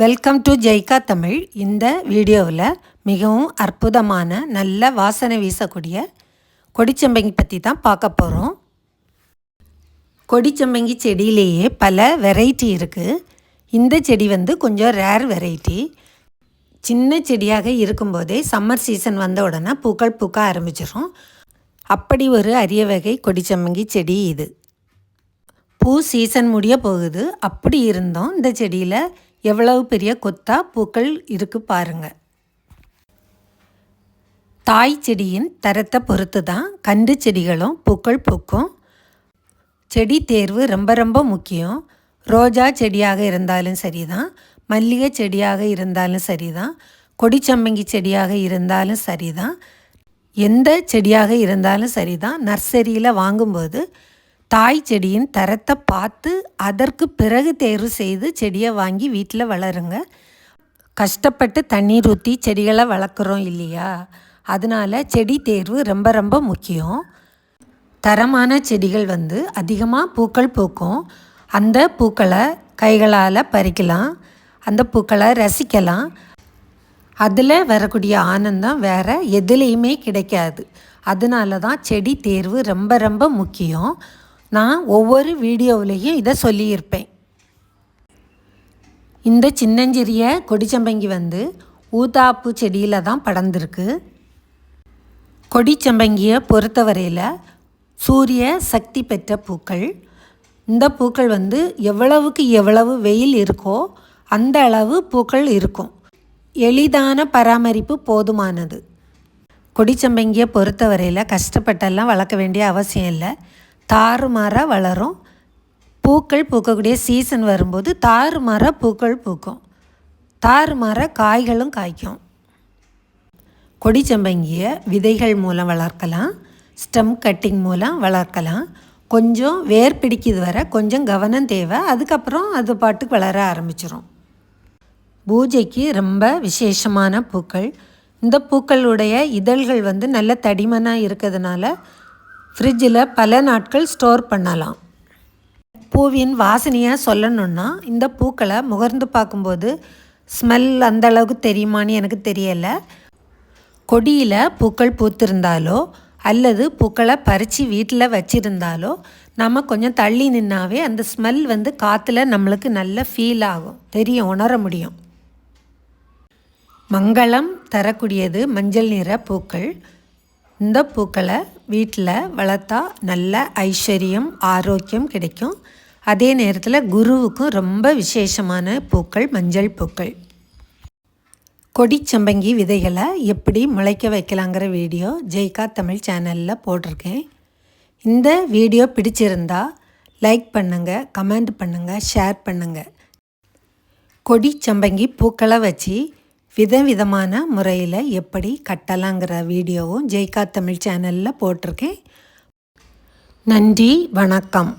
Welcome to JICA Tamil இந்த வீடியோவில் மிகவும் அற்புதமான நல்ல வாசனை வீசக்கூடிய கொடிச்சம்பங்கி பற்றி தான் பார்க்க போகிறோம் கொடிச்சம்பங்கி செடியிலேயே பல வெரைட்டி இருக்குது இந்த செடி வந்து கொஞ்சம் ரேர் வெரைட்டி சின்ன செடியாக இருக்கும்போதே சம்மர் சீசன் வந்த உடனே பூக்கள் பூக்க ஆரம்பிச்சிடும் அப்படி ஒரு அரிய வகை கொடிச்சம்பங்கி செடி இது. பூ சீசன் முடிய போகுது. அப்படி இருந்தோம் இந்த செடியில் எவ்வளவு பெரிய கொத்தா பூக்கள் இருக்குது பாருங்கள் தாய் செடியின் தரத்தை பொறுத்து தான் கண்டு செடிகளும் பூக்கள் பூக்கும். செடி தேர்வு ரொம்ப ரொம்ப முக்கியம். ரோஜா செடியாக இருந்தாலும் சரி தான் மல்லிகை செடியாக இருந்தாலும் சரி தான் கொடிச்சம்பங்கி செடியாக இருந்தாலும் சரி தான் எந்த செடியாக இருந்தாலும் சரி தான் நர்சரியில் வாங்கும்போது தாய் செடியின் தரத்தை பார்த்து அதற்கு பிறகு தேர்வு செய்து செடியை வாங்கி வீட்டில் வளருங்க. கஷ்டப்பட்டு தண்ணீர் ஊற்றி செடிகளை வளர்க்குறோம் இல்லையா? அதனால் செடி தேர்வு ரொம்ப ரொம்ப முக்கியம். தரமான செடிகள் வந்து அதிகமாக பூக்கள் பூக்கும். அந்த பூக்களை கைகளால் பறிக்கலாம். அந்த பூக்களை ரசிக்கலாம். அதில் வரக்கூடிய ஆனந்தம் வேறு எதுலேயுமே கிடைக்காது. அதனால தான் செடி தேர்வு ரொம்ப ரொம்ப முக்கியம். நான் ஒவ்வொரு வீடியோவிலையும் இதை சொல்லியிருப்பேன். இந்த சின்னஞ்சிறிய கொடிச்சம்பங்கி வந்து ஊத்தாப்பு செடியில் தான் படர்ந்துருக்கு. கொடிச்சம்பங்கியை பொறுத்தவரையில் சூரிய சக்தி பெற்ற பூக்கள். இந்த பூக்கள் வந்து எவ்வளவுக்கு எவ்வளவு வெயில் இருக்கோ அந்த அளவு பூக்கள் இருக்கும். எளிதான பராமரிப்பு போதுமானது. கொடிச்சம்பங்கியை பொறுத்தவரையில் கஷ்டப்பட்டெல்லாம் வளர்க்க வேண்டிய அவசியம் இல்லை. தாறுமாறாக வளரும். பூக்கள் பூக்கக்கூடிய சீசன் வரும்போது தாறுமாறாக பூக்கள் பூக்கும். தாறுமாறாக காய்களும் காய்க்கும். கொடிச்சம்பங்கியை விதைகள் மூலம் வளர்க்கலாம். ஸ்டெம் கட்டிங் மூலம் வளர்க்கலாம். கொஞ்சம் வேர் பிடிக்கிறது வர கொஞ்சம் கவனம் தேவை. அதுக்கப்புறம் அது பாட்டுக்கு வளர ஆரம்பிச்சிடும் பூஜைக்கு ரொம்ப விசேஷமான பூக்கள். இந்த பூக்களுடைய இதழ்கள் வந்து நல்ல தடிமனாக இருக்கிறதுனால ஃப்ரிட்ஜில் பல நாட்கள் ஸ்டோர் பண்ணலாம். பூவின் வாசனையை சொல்லணுன்னா இந்த பூக்களை முகர்ந்து பார்க்கும்போது ஸ்மெல் அந்த அளவுக்கு தெரியுமான்னு எனக்கு தெரியலை. கொடியில் பூக்கள் பூத்திருந்தாலோ அல்லது பூக்களை பறித்து வீட்டில் வச்சுருந்தாலோ நம்ம கொஞ்சம் தள்ளி நின்னாவே அந்த ஸ்மெல் வந்து காற்றுல நம்மளுக்கு நல்ல ஃபீல் ஆகும். தெரியும் உணர முடியும். மங்களம் தரக்கூடியது மஞ்சள் நிற பூக்கள். இந்த பூக்களை வீட்டில் வளர்த்தா நல்ல ஐஸ்வர்யம் ஆரோக்கியம் கிடைக்கும். அதே நேரத்தில் குருவுக்கும் ரொம்ப விசேஷமான பூக்கள் மஞ்சள் பூக்கள். கொடிச்சம்பங்கி விதைகளை எப்படி முளைக்க வைக்கலாங்கிற வீடியோ ஜெய்கா தமிழ் சேனலில் போட்டிருக்கேன். இந்த வீடியோ பிடிச்சிருந்தா லைக் பண்ணுங்கள் கமெண்ட் பண்ணுங்கள் ஷேர் பண்ணுங்கள் கொடிச்சம்பங்கி பூக்களை வச்சு விதவிதமான முறையில் எப்படி கட்டலாங்கிற வீடியோவும் ஜெய்கா தமிழ் சேனலில் போட்டிருக்கேன். நன்றி வணக்கம்.